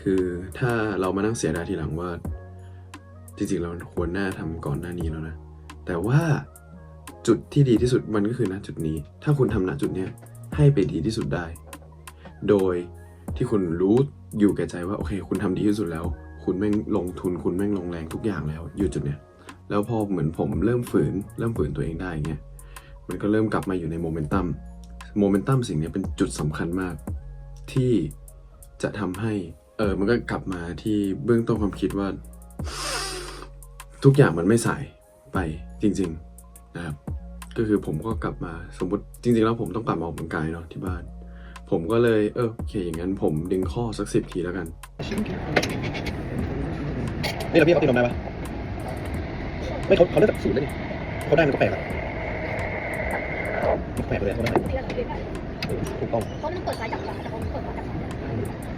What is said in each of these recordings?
คือถ้าเรามานั่งเสียดายทีหลังว่า จริงๆ เราควรหน้าทำก่อนหน้านี้แล้วนะ แต่ว่าจุดที่ดีที่สุดมันก็คือณจุดนี้ ถ้าคุณทำณจุดเนี้ยให้ไปดีที่สุดได้ โดยที่คุณรู้อยู่แก่ใจว่าโอเค คุณทำดีที่สุดแล้ว คุณแม่งลงทุนคุณแม่งลงแรงทุกอย่างแล้วอยู่จุดเนี้ยแล้วพอเหมือนผมเริ่มฝืน เริ่มฝืนตัวเองได้เงี้ยมันก็เริ่มกลับมาอยู่ในโมเมนตัมโมเมนตัมสิ่งนี้เป็นจุดสำคัญมาก ที่จะทำให้ เออ มันก็กลับมาที่เบื้องต้นความคิดว่า ทุกอย่างมันไม่สายไปจริง ๆนะครับ ก็คือผมก็กลับมาสมมติจริง ๆ แล้วผมต้องกลับมาออกกำลังกายเนาะที่บ้าน ผมก็เลยเออโอเคอย่างนั้นผมดึงข้อสักสิบทีแล้วกัน นี่เราพี่เขาตีนมได้ปะไม่เขาเขาเลือกจากศูนย์เลยนี่เขาได้มันก็แปลกอะมันแปลกเลยเขาได้เออถูกต้องเขาต้องเปิดซ้ายจับขวาแต่เขาเปิดขวาจับซ้าย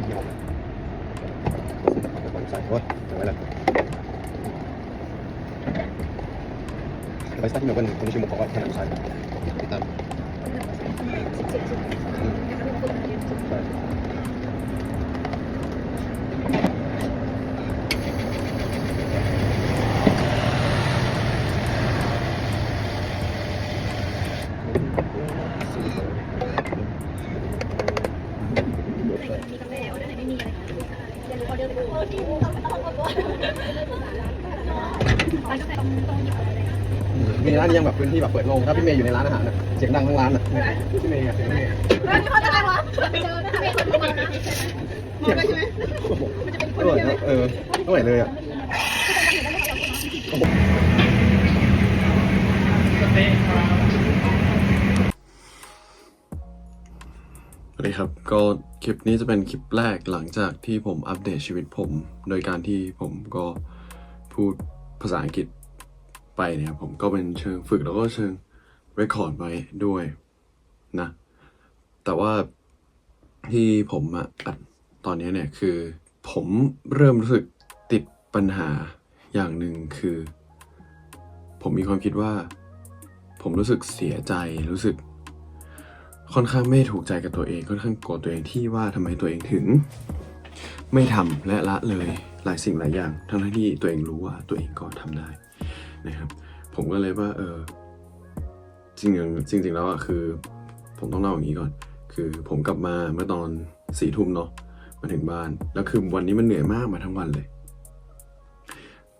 อุ้ยยอมเปิดสายโอ้ยเอาไว้ลยไปสตาร์ทที่เมลเบิร์นคนที่ชื่อมุกเขาก็ทำสายติดตาม นนี้ยังแบบพื้นที่แบบเปิดโล่งถ้าพี่เมย์อยู่ในร้านอาหารน่ะเสียงดังทั้งร้านอะพี่เมย์อะเสียงพี่เมย์ร้านนี้เขาจะอะไรวะเจอที่เป็นคนประมาณนั้นเสียงโอ้โหอร่อยนะเอออร่อยเลยอะสวัสดีครับ ก็คลิปนี้จะเป็นคลิปแรกหลังจากที่ผมอัปเดตชีวิตผม โดยการที่ผมก็พูดภาษาอังกฤษ ไปเนี่ยผมก็เป็นเชิงฝึกแล้วก็เชิงเรคคอร์ดไว้ด้วยนะ แต่ว่าที่ผมอะอัดตอนนี้เนี่ยคือ ผมเริ่มรู้สึกติดปัญหาอย่างหนึ่งคือ ผมมีความคิดว่า ผมรู้สึกเสียใจรู้สึก ค่อนข้างไม่ถูกใจกับตัวเอง ค่อนข้างโกรธตัวเองที่ว่าทำไมตัวเองถึง ไม่ทำและละเลยหลายสิ่งหลายอย่าง ทั้งที่ตัวเองรู้ว่าตัวเองก็ทำได้ นะครับ ผมก็เลยว่าเออจริงๆจริงๆแล้วอะคือ ผมต้องเล่าอย่างนี้ก่อน คือผมกลับมาเมื่อตอนสี่ทุ่มเนาะมาถึงบ้าน แล้วคือวันนี้มันเหนื่อยมากมาทั้งวันเลย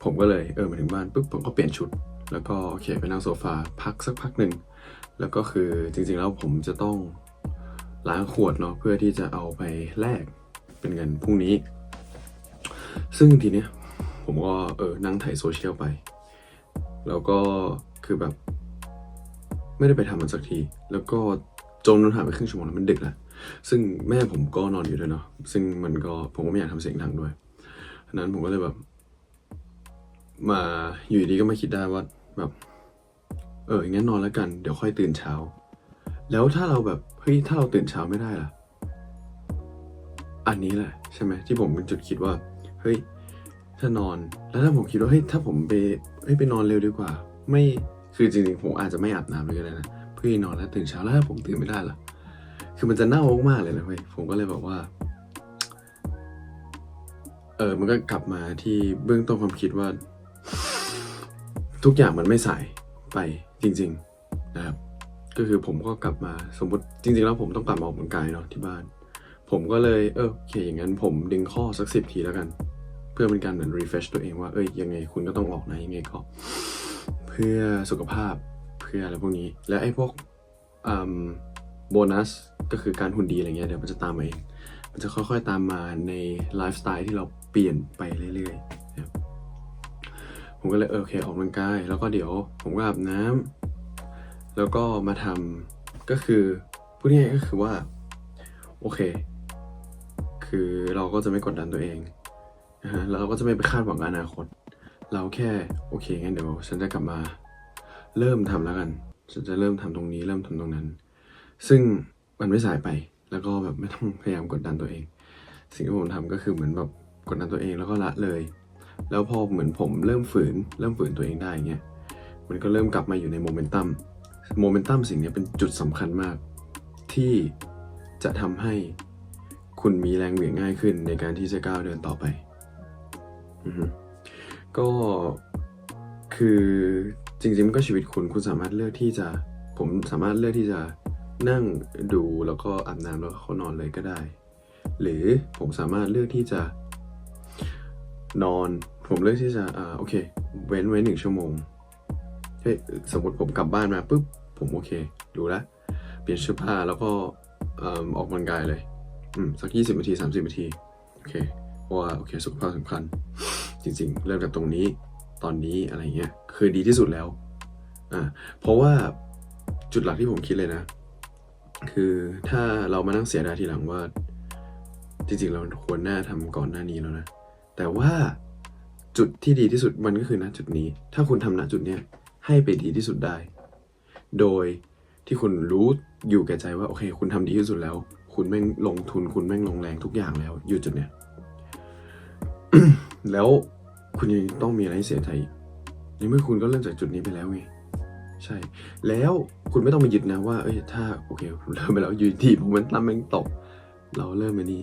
ผมก็เลยเออมาถึงบ้านปุ๊บผมก็เปลี่ยนชุด แล้วก็โอเคไปนั่งโซฟาพักสักพักหนึ่งแล้วก็คือจริงๆแล้วผมจะต้องล้างขวดเนาะเพื่อที่จะเอาไปแลกเป็นเงินพรุ่งนี้ ซึ่งทีเนี้ยผมก็เออนั่งถ่ายโซเชียลไป แล้วก็คือแบบ ไม่ได้ไปทำมันสักที แล้วก็จนมันผ่านไปครึ่งชั่วโมงแล้วมันดึกแล้วซึ่งแม่ผมก็นอนอยู่ด้วยเนาะซึ่งมันก็ผมก็ไม่อยากทำเสียงดังด้วยฉะนั้นผมก็เลยแบบ มาอยู่ดีก็มาคิดได้ว่าแบบ เอออย่างั้นนอนแล้วกันเดี๋ยวค่อยตื่นเช้า แล้วถ้าเราแบบเฮ้ยถ้าเราตื่นเช้าไม่ได้ล่ะ อันนี้แหละใช่ไหมที่ผมเป็นจุดคิดว่า เฮ้ยถ้านอนแล้วถ้าผมคิดว่าเฮ้ยถ้าผมไป ฮ้ยไปนอนเร็วดีกว่า ไม่คือจริงๆผมอาจจะไม่อาบน้ำเลยก็ได้นะเพื่อให้นอนแล้วตื่นเช้าแล้วผมตื่นไม่ได้ละคือมันจะเน่ามากเลยนะเว้ยผมก็เลยบอกว่า เออมันก็กลับมาที่เบื้องต้นความคิดว่า ทุกอย่างมันไม่สายไปจริง ๆนะครับ ก็คือผมก็กลับมาสมมติจริง ๆ แล้วผมต้องกลับมาออกกำลังกายเนาะที่บ้าน ผมก็เลยเออโอเคอย่างนั้นผมดึงข้อสักสิบทีแล้วกัน พื่อเป็นการเหมือน refresh ตัวเองว่าเอ้ยยังไงคุณก็ต้องออกนะยังไงก็ เพื่อสุขภาพเพื่ออะไรพวกนี้ และไอ้พวกโบนัสก็คือการหุ่นดีอะไรเงี้ยเดี๋ยวมันจะตามมาเองมันจะค่อยๆตามมาในไลฟ์สไตล์ที่เราเปลี่ยนไปเรื่อยๆนะผมก็เลยเออโอเคออกกำลังกาย แล้วก็เดี๋ยวผมก็อาบน้ำแล้วก็มาทำก็คือพูดง่ายๆก็คือว่า โอเค คือเราก็จะไม่กดดันตัวเอง เราก็จะไม่ไปคาดหวังอนาคต เราแค่โอเคงั้นเดี๋ยวฉันจะกลับมา เริ่มทำแล้วกัน ฉันจะเริ่มทำตรงนี้เริ่มทำตรงนั้น ซึ่งมันไม่สายไปแล้วก็แบบไม่ต้องพยายามกดดันตัวเอง สิ่งที่ผมทำก็คือเหมือนแบบกดดันตัวเองแล้วก็ละเลย แล้วพอเหมือนผมเริ่มฝืน เริ่มฝืนตัวเองได้เงี้ยมันก็เริ่มกลับมาอยู่ในโมเมนตัมโมเมนตัมสิ่งนี้เป็นจุดสำคัญมาก ที่จะทำให้คุณมีแรงเหวี่ยงง่ายขึ้นในการที่จะก้าวเดินต่อไป ก็คือจริงๆมันก็ชีวิตคุณคุณสามารถเลือกที่จะผมสามารถเลือกที่จะนั่งดูแล้วก็อาบน้ำแล้วก็เข้านอนเลยก็ได้ หรือผมสามารถเลือกที่จะ นอน ผมเลือกที่จะอ่าโอเค เว้นไว้หนึ่งชั่วโมงเฮ้ยสมมติผมกลับบ้านมาปุ๊บผมโอเคดูแลเปลี่ยนเสื้อผ้าแล้วก็เอิ่มออกกำลังกายเลย อืมสักยี่สิบนาทีสามสิบนาทีโอเค ราะว่าโอเคสุขภาพสำคัญ จริงๆ เริ่มจากตรงนี้ตอนนี้อะไรเงี้ยคือดีที่สุดแล้วอ่าเพราะว่าจุดหลักที่ผมคิดเลยนะ คือถ้าเรามานั่งเสียดายทีหลังว่า จริงๆ เราควรหน้าทำก่อนหน้านี้แล้วนะ แต่ว่าจุดที่ดีที่สุดมันก็คือณจุดนี้ ถ้าคุณทำณจุดเนี้ยให้ไปดีที่สุดได้ โดยที่คุณรู้อยู่แก่ใจว่าโอเค คุณทำดีที่สุดแล้ว คุณแม่งลงทุนคุณแม่งลงแรงทุกอย่างแล้วอยู่จุดเนี้ย แล้วคุณยังต้องมีอะไรให้เสียใจอีกในเมื่อคุณก็เริ่มจากจุดนี้ไปแล้วไงใช่ แล้วคุณไม่ต้องมายึดนะว่า เอ้ย ถ้าโอเคเริ่มไปแล้วอยู่ดีผมมันตั้มแม่งตก เราเริ่มมานี่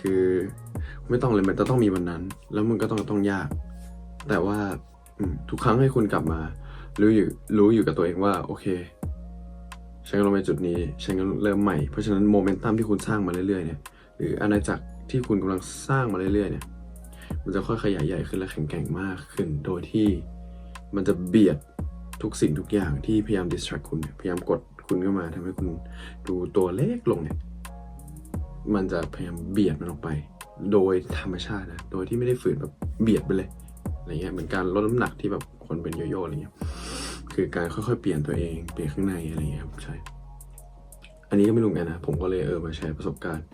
คือไม่ต้องเลยมันจะต้องมีวันนั้น แล้วมันก็ต้องต้องยาก แต่ว่าทุกครั้งให้คุณกลับมา รู้อยู่รู้อยู่กับตัวเองว่า โอเคฉันกำลังไปจุดนี้ฉันกำลังเริ่มใหม่เพราะฉะนั้นโมเมนตัมที่คุณสร้างมาเรื่อยๆเนี่ยหรืออาณาจักรที่คุณกำลังสร้างมาเรื่อยๆเนี่ย มันจะค่อยขยายใหญ่ขึ้นและแข็งแกร่งมากขึ้น โดยที่มันจะเบียดทุกสิ่งทุกอย่างที่พยายาม distract คุณพยายามกดคุณเข้ามาทำให้คุณดูตัวเล็กลงเนี่ย มันจะพยายามเบียดมันออกไป โดยธรรมชาตินะ โดยที่ไม่ได้ฝืนแบบเบียดไปเลย อะไรเงี้ย เหมือนการลดน้ำหนักที่แบบคนเป็นโยโย่อะไรเงี้ย คือการค่อยๆ เปลี่ยนตัวเอง เปลี่ยนข้างในอะไรเงี้ยครับใช่ อันนี้ก็ไม่รู้เหมือนกันนะ ผมก็เลยเออมาแชร์ประสบการณ์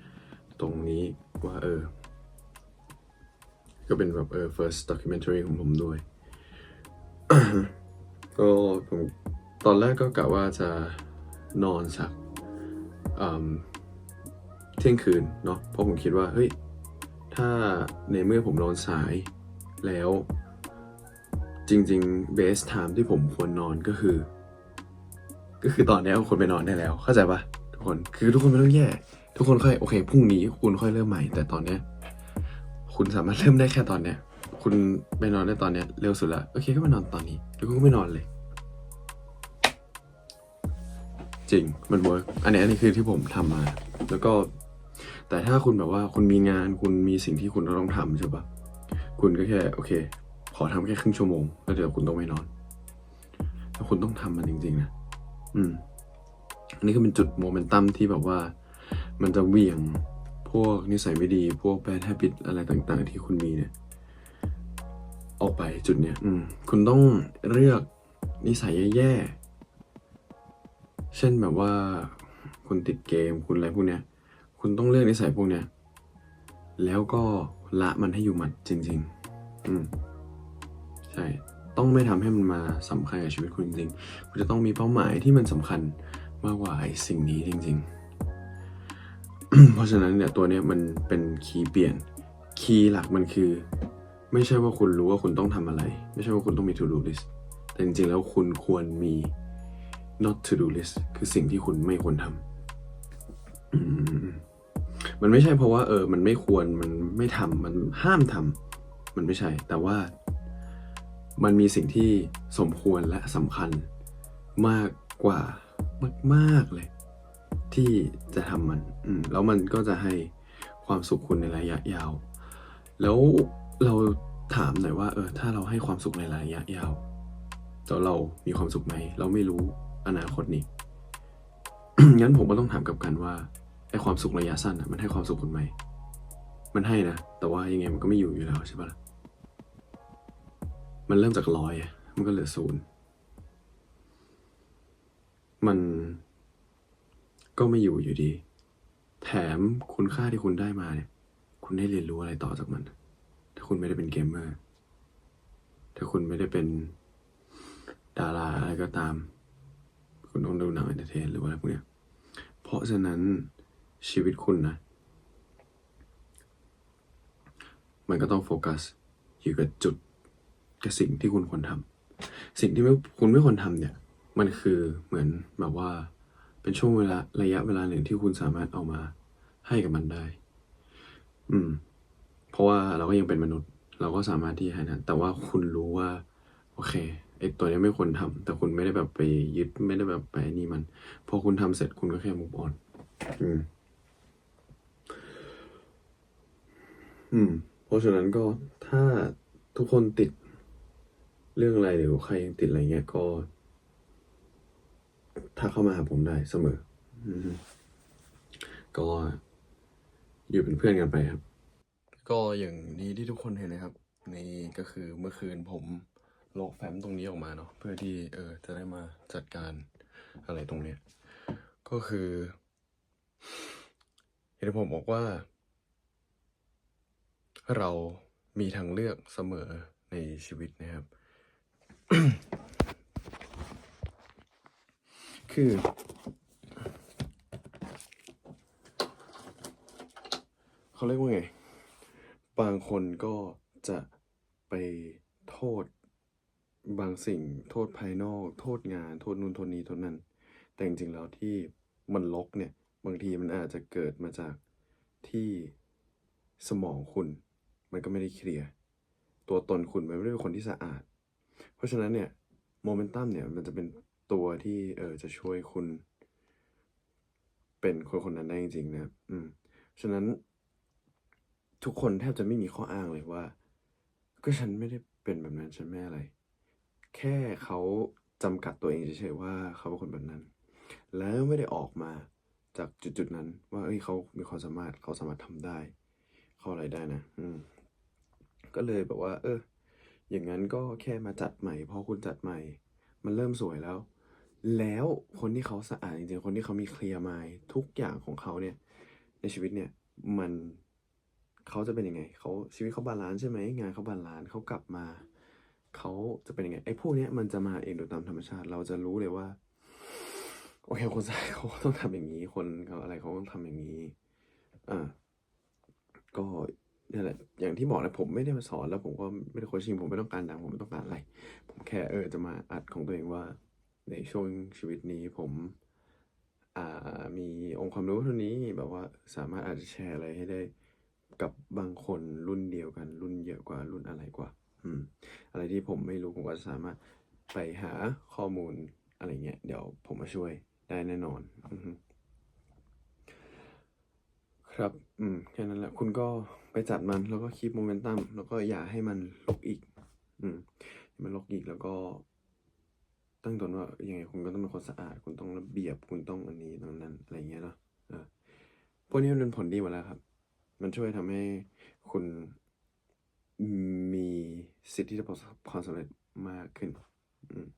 ตรงนี้ว่าเออ ก็เป็นแบบเออ first documentary ของผมด้วย ก็ผมตอนแรกก็กะว่าจะนอนสักอืมเที่ยงคืนเนาะเพราะผมคิดว่าเฮ้ยถ้าในเมื่อผมนอนสายแล้ว จริงๆ best time ที่ผมควรนอนก็คือ ก็คือตอนนี้คนไปนอนได้แล้ว เข้าใจปะทุกคนคือทุกคนไม่ต้องแย่ ทุกคนค่อยโอเคพรุ่งนี้คุณค่อยเริ่มใหม่แต่ตอนเนี้ย คุณสามารถเริ่มได้แค่ตอนเนี้ย คุณไปนอนได้ตอนเนี้ยเร็วสุดละโอเคก็ไปนอนตอนนี้หรือคุณก็ไม่นอนเลย จริงมันเวิร์กอันนี้อันนี้คือที่ผมทำมา แล้วก็ แต่ถ้าคุณแบบว่าคุณมีงานคุณมีสิ่งที่คุณต้องทำใช่ปะคุณก็แค่โอเค ขอทำแค่ครึ่งชั่วโมงแล้วเดี๋ยวคุณต้องไม่นอนแล้วคุณต้องทำมันจริง ๆ นะอืมอันนี้ก็เป็นจุดโมเมนตัมที่แบบว่า มันจะเวี่ยง พวกนิสัยไม่ดีพวก bad habit อะไรต่างๆ ที่คุณมีเนี่ย ออกไปจุดเนี้ยอืมคุณต้องเลือกนิสัยแย่ๆ เช่นแบบว่า คุณติดเกมคุณอะไรพวกเนี้ย คุณต้องเลือกนิสัยพวกเนี้ย แล้วก็ละมันให้อยู่หมัดจริง ๆ อืมใช่ ต้องไม่ทำให้มันมาสำคัญกับชีวิตคุณจริงๆ คุณจะต้องมีเป้าหมายที่มันสำคัญมากกว่าไอ้สิ่งนี้จริง ๆ เพราะฉะนั้นเนี่ยตัวเนี้ยมันเป็นคีย์เปลี่ยน คีย์หลักมันคือ ไม่ใช่ว่าคุณรู้ว่าคุณต้องทำอะไร ไม่ใช่ว่าคุณต้องมี to do list แต่จริงๆแล้วคุณควรมี not to do list คือสิ่งที่คุณไม่ควรทำอืมมันไม่ใช่เพราะว่า เออ มันไม่ควรมันไม่ทำมันห้ามทำมันไม่ใช่ แต่ว่า มันมีสิ่งที่สมควรและสำคัญมากกว่ามาก ๆ เลย ที่จะทำมัน อืม แล้วมันก็จะให้ความสุขคุณในระยะยาว แล้วเราถามหน่อยว่า เออ ถ้าเราให้ความสุขในระยะยาวแล้วเรามีความสุขไหม เราไม่รู้อนาคตนี้งั้นผมก็ต้องถามกับกันว่าไอความสุขระยะสั้นอะมันให้ความสุขคุณไหม มันให้นะ แต่ว่ายังไงมันก็ไม่อยู่อยู่แล้วใช่ปะล่ะ มันเริ่มจากร้อยมันก็เหลือศูนย์ มัน ก็ไม่อยู่อยู่ดี แถมคุณค่าที่คุณได้มาเนี่ย คุณได้เรียนรู้อะไรต่อจากมัน ถ้าคุณไม่ได้เป็นเกมเมอร์ ถ้าคุณไม่ได้เป็นดาราอะไรก็ตาม คุณต้องดูหนังเอนเตอร์เทนหรือว่าอะไรพวกเนี้ย เพราะฉะนั้นชีวิตคุณนะ มันก็ต้องโฟกัสอยู่กับจุดกับสิ่งที่คุณควรทำ สิ่งที่ไม่คุณไม่ควรทำเนี่ย มันคือเหมือนแบบว่า เป็นช่วงเวลาระยะเวลาหนึ่งที่คุณสามารถเอามาให้กับมันได้ อืม เพราะว่าเราก็ยังเป็นมนุษย์ เราก็สามารถที่จะนะแต่ว่าคุณรู้ว่า โอเคไอตัวนี้ไม่ควรทำแต่คุณไม่ได้แบบไปยึดไม่ได้แบบไปนี่มัน พอคุณทำเสร็จคุณก็แค่มุกออน อืม อืม เพราะฉะนั้นก็ถ้าทุกคนติดเรื่องอะไรหรือใครยังติดอะไรเงี้ยก็ ถ้าเข้ามาหาผมได้เสมอ ก็อยู่เป็นเพื่อนกันไปครับ ก็อย่างนี้ที่ทุกคนเห็นนะครับ นี่ก็คือเมื่อคืนผมโลกแฟ้มตรงนี้ออกมาเนาะเพื่อที่เออจะได้มาจัดการอะไรตรงเนี้ยก็คือเห็นผมบอกว่า เรามีทางเลือกเสมอในชีวิตนะครับ คือ เขาเรียกว่าไง บางคนก็จะไปโทษบางสิ่งโทษภายนอก โทษงาน โทษนู่นโทษนี้โทษนั่นแต่จริงๆแล้วที่มันลกเนี่ย บางทีมันอาจจะเกิดมาจากที่สมองคุณ มันก็ไม่ได้เคลียร์ตัวตนคุณมันไม่ได้เป็นคนที่สะอาด เพราะฉะนั้นเนี่ยโมเมนตัมเนี่ยมันจะเป็น ตัวที่เออจะช่วยคุณ เป็นคนคนนั้นได้จริงๆนะ อืม ฉะนั้น ทุกคนแทบจะไม่มีข้ออ้างเลยว่า ก็ฉันไม่ได้เป็นแบบนั้นฉันไม่อะไร แค่เขาจำกัดตัวเองเฉยๆว่าเขาเป็นคนแบบนั้น แล้วไม่ได้ออกมาจากจุดๆนั้น ว่าเอ้ยเขามีความสามารถเขาสามารถทำได้ เขาอะไรได้นะ อืม ก็เลยแบบว่า เอออย่างนั้นก็แค่มาจัดใหม่พอคุณจัดใหม่ มันเริ่มสวยแล้ว แล้วคนที่เขาสะอาดจริงๆ คนที่เขามีเคลียร์มายทุกอย่างของเขาเนี่ย ในชีวิตเนี่ยมันเขาจะเป็นยังไงเขาชีวิตเขาบาลานซ์ใช่ไหมงานเขาบาลานซ์เขากลับมาเขาจะเป็นยังไงไอ้พวกเนี้ยมันจะมาเองโดยตามธรรมชาติ เราจะรู้เลยว่าโอเคคนสายเขาต้องทำอย่างนี้ คนเขาอะไรเขาต้องทำอย่างนี้อ่าก็นี่นแหละอย่างที่บอกนะผมไม่ได้มาสอนแล้วผมก็ไม่ได้โคชชิ่งผมไม่ต้องการดังผมไม่ต้องการอะไร ผมแค่เออจะมาอัดของตัวเองว่า ในช่วงชีวิตนี้ผมมีองค์ความรู้เท่านี้แบบว่าสามารถอาจจะแชร์อะไรให้ได้กับบางคนรุ่นเดียวกัน รุ่นเยอะกว่ารุ่นอะไรกว่า อืม อะไรที่ผมไม่รู้ผมก็สามารถไปหาข้อมูลอะไรเงี้ยเดี๋ยวผมมาช่วยได้แน่นอนอครับ อืม แค่นั้นแหละ คุณก็ไปจัดมันแล้วก็คีปโมเมนตัมแล้วก็อย่าให้มันลกอีก อืม มันลกอีกแล้วก็ ตั้งตนว่ายังไงคุณก็ต้องเป็นคนสะอาด คุณต้องระเบียบคุณต้องอันนี้ตรงนั้นอะไรเงี้ยเนาะพวกนี้มันเป็นผลดีหมดแล้วครับ มันช่วยทำให้คุณมีสิทธิ์ที่จะประสบความสำเร็จมากขึ้น อืม